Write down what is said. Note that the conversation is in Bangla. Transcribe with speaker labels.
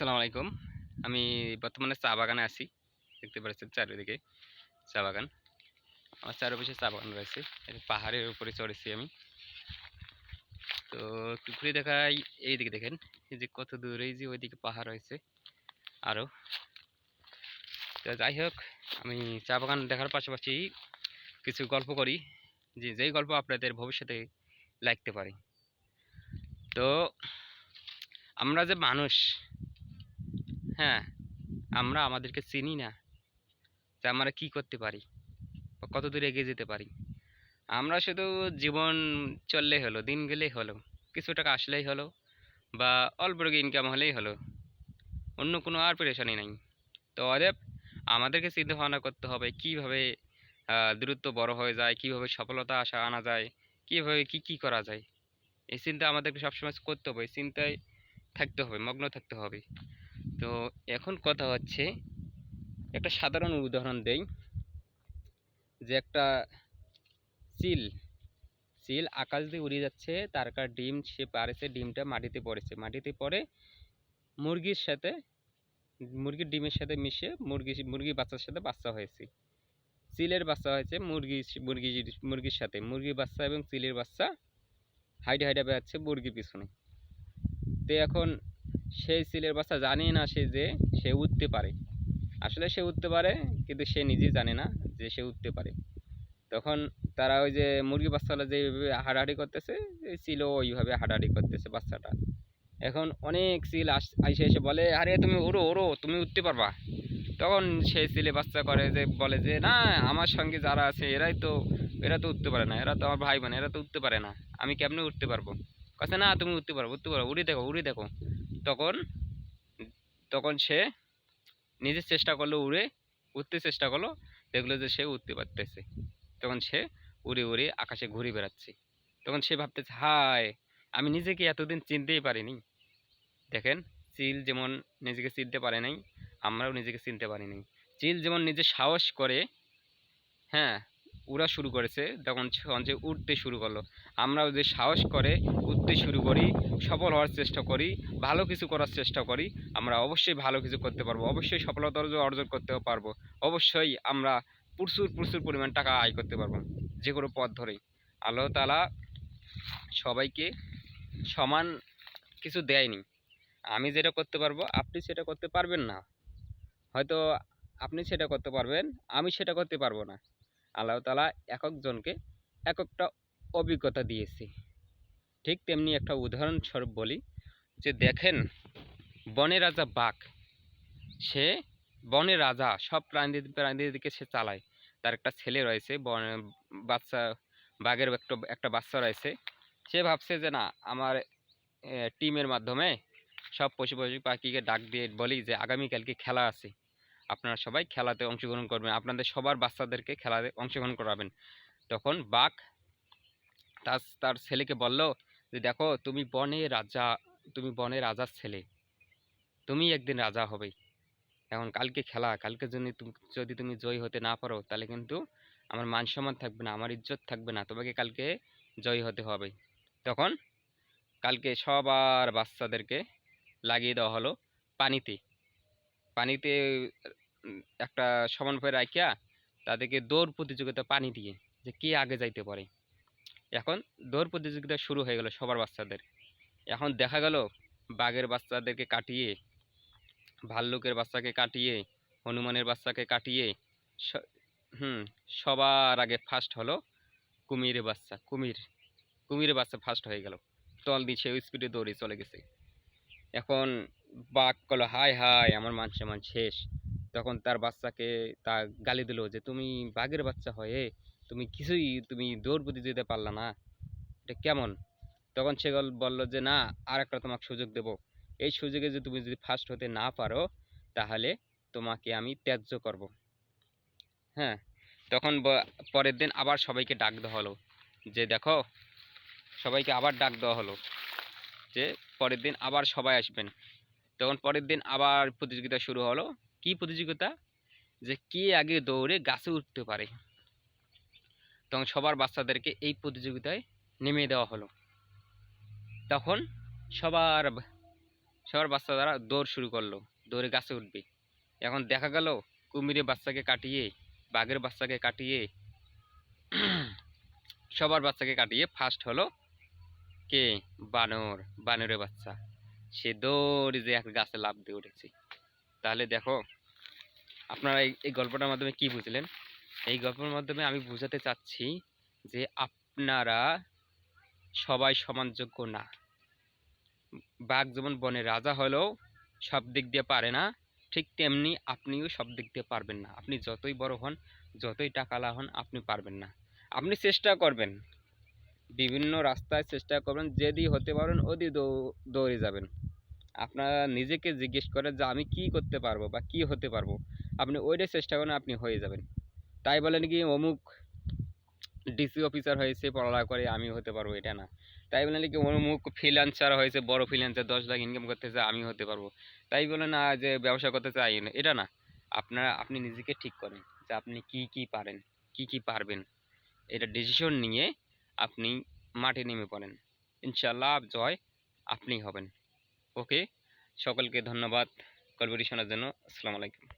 Speaker 1: আসসালামু আলাইকুম। আমি বর্তমানে চা বাগানে আছি। দেখতে পাচ্ছেন চারিদিকে চা বাগান। আমার চারপাশে চা বাগান রয়েছে। পাহাড়ের উপরে চড়েছি আমি। তো ঘুরে দেখাই এইদিকে দেখেন। এই যে কত দূরেই যে ওইদিকে পাহাড় রয়েছে আরও তো যাই হোক, আমি চা বাগান দেখার পাশাপাশি কিছু গল্প করি। যে যেই গল্প আপনাদের ভবিষ্যতে লাগতে পারে। তো আমরা যে মানুষ হ্যাঁ আমরা আমাদেরকে চিনি না যে আমরা কি করতে পারি বা কত দূর এগিয়ে যেতে পারি। আমরা শুধু জীবন চললেই হলো, দিন গেলেই হলো, কিছু টাকা আসলেই হলো বা অল্প ইনকাম হলেই হলো, অন্য কোনো আর পেরেশানি নাই। তো অতএব আমাদেরকে চিন্তা ভাবনা করতে হবে কীভাবে দ্রুত বড় হয়ে যায়, কীভাবে সফলতা আসা আনা যায়, কীভাবে কি কি করা যায়। এই চিন্তা আমাদেরকে সবসময় করতে হবে, এই চিন্তায় থাকতে হবে, মগ্ন থাকতে হবে। তো এখন কথা হচ্ছে, একটা সাধারণ উদাহরণ দেই, যে একটা চিল চিল আকাশ দিয়ে উড়ে যাচ্ছে, তার একটা ডিম, সে পারেছে ডিমটা মাটিতে পড়েছে। মাটিতে পড়ে মুরগির সাথে, মুরগির ডিমের সাথে মিশে মুরগি মুরগি বাচ্চার সাথে বাচ্চা হয়েছে। চিলের বাচ্চা হয়েছে মুরগি মুরগি মুরগির সাথে। মুরগির বাচ্চা এবং চিলের বাচ্চা হাইডে হাইডে বেড়াচ্ছে মুরগির পিছনে। তো এখন সেই চিলের বাচ্চা জানে না সে যে সে উঠতে পারে। আসলে সে উঠতে পারে, কিন্তু সে নিজেই জানে না যে সে উঠতে পারে। তখন তারা ওই যে মুরগি বাচ্চাগুলো যেভাবে হাঁটাহাঁটি করতেছে চিলও ওইভাবে হাঁটাহাঁটি করতেছে বাচ্চাটা। এখন অনেক আস, আইসে এসে বলে, আরে তুমি ওড়ো ওড়ো, তুমি উঠতে পারবা? তখন সেই চিলে বাচ্চা করে যে, বলে যে, না, আমার সঙ্গে যারা আছে, এরাই তো, এরা তো উঠতে পারে না, এরা তো আমার ভাই বোন, এরা তো উঠতে পারে না। আমি কেমনে উঠতে পারব? কাছে না, তুমি উঠতে পারো উঠতে পারো, উড়ে দেখো উড়ে দেখো। তখন তখন সে নিজের চেষ্টা করল উড়ে উঠতে চেষ্টা করল, দেখল যে সে উঠতে পারতেছে। তখন সে উড়ে উড়ে আকাশে ঘুরে বেড়াচ্ছে। তখন সে ভাবতেছে, হায়, আমি নিজেকে এতদিন চিনতেই পারিনি। দেখেন, চিল যেমন নিজেকে চিনতে পারে নাই, আমরাও নিজেকে চিনতে পারিনি চিল যেমন নিজে সাহস করে হ্যাঁ উড়া শুরু করেছে, তখন যে উঠতে শুরু করল। আমরা যে সাহস করে উঠতে শুরু করি, সফল হওয়ার চেষ্টা করি, ভালো কিছু করার চেষ্টা করি, আমরা অবশ্যই ভালো কিছু করতে পারব, অবশ্যই সফলতা অর্জন করতে পারব, অবশ্যই আমরা প্রচুর প্রচুর পরিমাণ টাকা আয় করতে পারব, যে কোনো পথ ধরেই। আল্লাহ তালা সবাইকে সমান কিছু দেয়নি। আমি যেটা করতে পারব, আপনি সেটা করতে পারবেন না। হয়তো আপনি সেটা করতে পারবেন, আমি সেটা করতে পারব না। আল্লাহ তালা এক একজনকে এক একটা অভিজ্ঞতা দিয়েছে। ঠিক তেমনি একটা উদাহরণস্বরূপ বলি যে দেখেন, বনে রাজা বাঘ, সে বনে রাজা, সব প্রাণীদের, প্রাণীদেরকে সে চালায়। তার একটা ছেলে রয়েছে, বন, বাচ্চা, বাঘের একটা একটা বাচ্চা রয়েছে। সে ভাবছে যে না, আমার টিমের মাধ্যমে সব পশু পশু পাখিকে ডাক দিয়ে বলি যে আগামীকালকে খেলা আছে। আপনারা সবাই খেলাতে অংশগ্রহণ করবেন। আপনাদের সবার বাচ্চাদেরকে খেলাতে অংশগ্রহণ করাবেন। তখন বাঘ তার তার ছেলেকে বলল, যে দেখো, তুমি বনে রাজা, তুমি বনে রাজার ছেলে। তুমি একদিন রাজা হবে। এখন কালকে খেলা, কালকে যদি তুমি যদি তুমি জয়ী হতে না পারো, তাহলে কিন্তু আমার মান সম্মান থাকবে না, আমার ইজ্জত থাকবে না। তোমাকে কালকে জয়ী হতে হবে। তখন কালকে সবার বাচ্চাদেরকে লাগিয়ে দেওয়া হলো পানিতে। পানিতে একটা সমানভাবে রাখিয়া তাদেরকে দৌড় প্রতিযোগিতা পানি দিয়ে যে কে আগে যাইতে পারে। এখন দৌড় প্রতিযোগিতা শুরু হয়ে গেল সবার বাচ্চাদের। এখন দেখা গেল বাঘের বাচ্চাদেরকে কাটিয়ে, ভাল্লুকের বাচ্চাকে কাটিয়ে, হনুমানের বাচ্চাকে কাটিয়ে হুম, সবার আগে ফার্স্ট হলো কুমিরের বাচ্চা, কুমির, কুমিরের বাচ্চা ফার্স্ট হয়ে গেল। তল দিয়ে সে স্পিডে দৌড়ে চলে গেছে। এখন বাঘ কলো, হায় হায়, আমার মান সম্মান শেষ। তখন তার বাচ্চাকে তা গালি দিল যে, তুমি বাঘের বাচ্চা হয়ে তুমি কিছুই, তুমি দৌড় যেতে পারলা না। এটা কেমন? তখন সে বলল যে, না আর একটা তোমাকে সুযোগ দেব। এই সুযোগে যদি তুমি যদি ফার্স্ট হতে না পারো, তাহলে তোমাকে আমি ত্যায্য করব। হ্যাঁ তখন পরের দিন আবার সবাইকে ডাক দেওয়া হলো যে, দেখো, সবাইকে আবার ডাক দেওয়া হলো যে, পরের দিন আবার সবাই আসবেন। তখন পরের দিন আবার প্রতিযোগিতা শুরু হলো। কি প্রতিযোগিতা? যে কে আগে দৌড়ে গাছে উঠতে পারে। তখন সবার বাচ্চাদেরকে এই প্রতিযোগিতায় নেমে দেওয়া হলো। তখন সবার সবার বাচ্চা দ্বারা দৌড় শুরু করল, দৌড়ে গাছে উঠবে। এখন দেখা গেল কুমিরে বাচ্চাকে কাটিয়ে, বাঘের বাচ্চাকে কাটিয়ে, সবার বাচ্চাকে কাটিয়ে ফার্স্ট হলো কে? বানর, বানরের বাচ্চা। সে দৌড়ে যে এক গাছে লাফ দিয়ে উঠেছে। তাহলে দেখো, আপনারা এই গল্পটার মাধ্যমে কি বুঝলেন? এই গল্পের মাধ্যমে আমি বোঝাতে চাচ্ছি যে আপনারা সবাই সমানযোগ্য না। বাঘ যেমন বনে রাজা হলেও সব দিক দিয়ে পারে না, ঠিক তেমনি আপনিও সব দিক দিয়ে পারবেন না। আপনি যতই বড় হন, যতই টাকালা হন, আপনি পারবেন না। আপনি চেষ্টা করবেন, বিভিন্ন রাস্তায় চেষ্টা করবেন, যেদি হতে পারেন, ওদি দৌড়ে যাবেন। আপনারা নিজেকে জিজ্ঞেস করেন যে আমি কি করতে পারব বা কি হতে পারব। আপনি ওইটাই চেষ্টা করেন, আপনি হয়ে যাবেন। তাই বলেন কি, অমুক ডিসি অফিসার হয়েছে, পড়ালেখা করে আমি হতে পারব, এটা না। তাই বলেন কি, অমুক ফ্রিল্যান্সার হয়েছে, বড় ফ্রিল্যান্সার দশ লাখ ইনকাম করতেছে, আমি হতে পারব। তাই বলে না যে ব্যবসা করতে চাই না এটা না। আপনারা, আপনি নিজেকে ঠিক করেন যে আপনি কি কি পারেন, কি কি পারবেন। এটা ডিসিশন নিয়ে আপনি মাঠে নেমে পড়েন। ইনশাল্লাহ জয় আপনি হবেন। ওকে সকলকে ধন্যবাদ। গল্পটি শোনার জন্য আসসালামু আলাইকুম।